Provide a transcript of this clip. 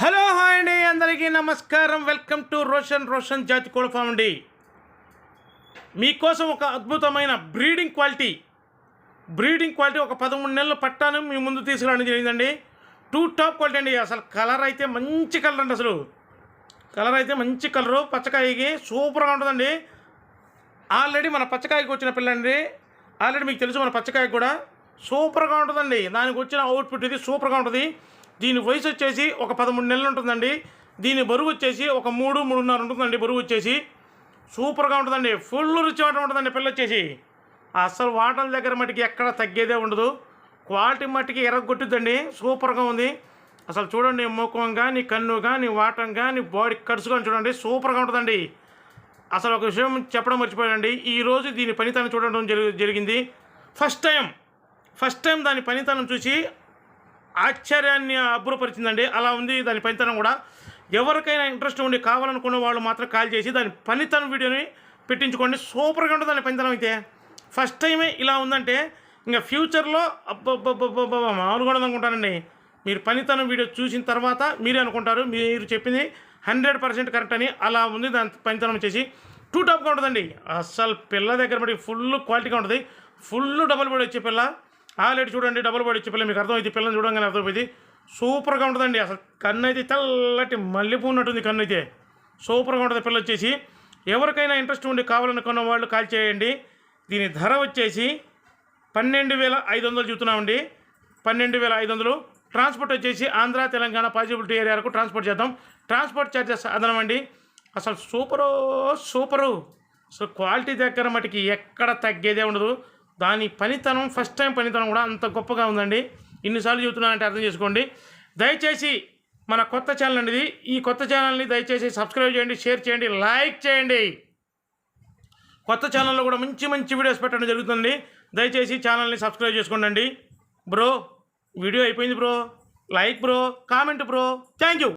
Hello hi అండి. అందరికీ నమస్కారం. వెల్కమ్ టు రోషన్ రోషన్ జాతి కోళ్ళ ఫామ్ అండి. మీకోసం ఒక అద్భుతమైన బ్రీడింగ్ క్వాలిటీ. బ్రీడింగ్ క్వాలిటీ ఒక పదమూడు నెలలు పట్టాను. మీ ముందు తీసుకురావడం జరిగిందండి. టూ టాప్ క్వాలిటీ అండి. అసలు కలర్ అయితే మంచి కలర్ అండి అసలు. కలర్ అయితే మంచి కలరు. పచ్చకాయకి సూపర్గా ఉంటుందండి. ఆల్రెడీ మన పచ్చకాయకి వచ్చిన పిల్లండి. ఆల్రెడీ మీకు తెలుసు మన పచ్చకాయకి కూడా సూపర్గా ఉంటుందండి. దానికి వచ్చిన అవుట్పుట్ ఇది సూపర్గా ఉంటుంది. దీని వయసు వచ్చేసి ఒక పదమూడు నెలలు ఉంటుందండి. దీని బరువు వచ్చేసి ఒక మూడు మూడున్నర ఉంటుందండి బరువు వచ్చేసి. సూపర్గా ఉంటుందండి. ఫుల్ రుచి వాటర్ ఉంటుందండి పిల్ల వచ్చేసి. అసలు వాటర్ దగ్గర మటుకి ఎక్కడ తగ్గేదే ఉండదు. క్వాలిటీ మట్టికి ఎరగొట్టుద్దండి. సూపర్గా ఉంది. అసలు చూడండి ముఖం కానీ కన్ను కానీ వాటం కానీ బాడీ కట్స్ కానీ చూడండి సూపర్గా ఉంటుందండి. అసలు ఒక విషయం చెప్పడం మర్చిపోయానండి. ఈరోజు దీని పనితనం చూడడం జరిగింది. ఫస్ట్ టైం ఫస్ట్ టైం దాని పనితనం చూసి ఆశ్చర్యాన్ని అబ్బురపరిచిందండి అలా ఉంది దాని పనితనం కూడా. ఎవరికైనా ఇంట్రెస్ట్ ఉండి కావాలనుకున్న వాళ్ళు మాత్రం కాల్ చేసి దాని పనితనం వీడియోని పెట్టించుకోండి. సూపర్గా ఉంటుంది దాని పనితనం అయితే. ఫస్ట్ టైమే ఇలా ఉందంటే ఇంకా ఫ్యూచర్లో అబ్బబ్బబ్బబ్బబ్బ మామూలుగా అనుకుంటానండి. మీరు పనితనం వీడియో చూసిన తర్వాత మీరే అనుకుంటారు. మీరు చెప్పింది హండ్రెడ్ పర్సెంట్ కరెక్ట్ అని. అలా ఉంది దాని పనితనం వచ్చేసి. టూ టాప్గా ఉంటుందండి. అస్సలు పిల్ల దగ్గర పడి ఫుల్ క్వాలిటీగా ఉంటుంది. ఫుల్ డబల్ బెడ్ వచ్చే పిల్ల. ఆల్రెడీ చూడండి డబుల్ బాడీ వచ్చే పిల్ల మీకు అర్థమైంది పిల్లని చూడంగానే అర్థమైంది సూపర్గా ఉంటుందండి అసలు కన్ను అయితే తెల్లటి మల్లెపూ ఉన్నట్టుంది కన్ను అయితే సూపర్గా ఉంటుంది పిల్ల వచ్చేసి. ఎవరికైనా ఇంట్రెస్ట్ ఉండి కావాలనుకున్న వాళ్ళు కాల్ చేయండి. దీని ధర వచ్చేసి పన్నెండు వేల ఐదు వందలు చూస్తున్నామండి పన్నెండు వేల ఐదు వందలు. ట్రాన్స్పోర్ట్ వచ్చేసి ఆంధ్ర తెలంగాణ పాజిబిలిటీ ఏరియాకు ట్రాన్స్పోర్ట్ చేద్దాం. ట్రాన్స్పోర్ట్ ఛార్జెస్ అదనమండి అసలు సూపరు సూపరు. అసలు క్వాలిటీ దగ్గర మటుకి ఎక్కడ తగ్గేదే ఉండదు. దాని పనితనం ఫస్ట్ టైం పనితనం కూడా అంత గొప్పగా ఉందండి. ఇన్నిసార్లు చెబుతున్నానంటే అర్థం చేసుకోండి. దయచేసి మన కొత్త ఛానల్ అనేది ఈ కొత్త ఛానల్ని దయచేసి సబ్స్క్రైబ్ చేయండి షేర్ చేయండి లైక్ చేయండి. కొత్త ఛానల్లో కూడా మంచి మంచి వీడియోస్ పెట్టడం జరుగుతుంది. దయచేసి ఛానల్ని సబ్స్క్రైబ్ చేసుకోండి బ్రో వీడియో అయిపోయింది bro like bro comment bro thank you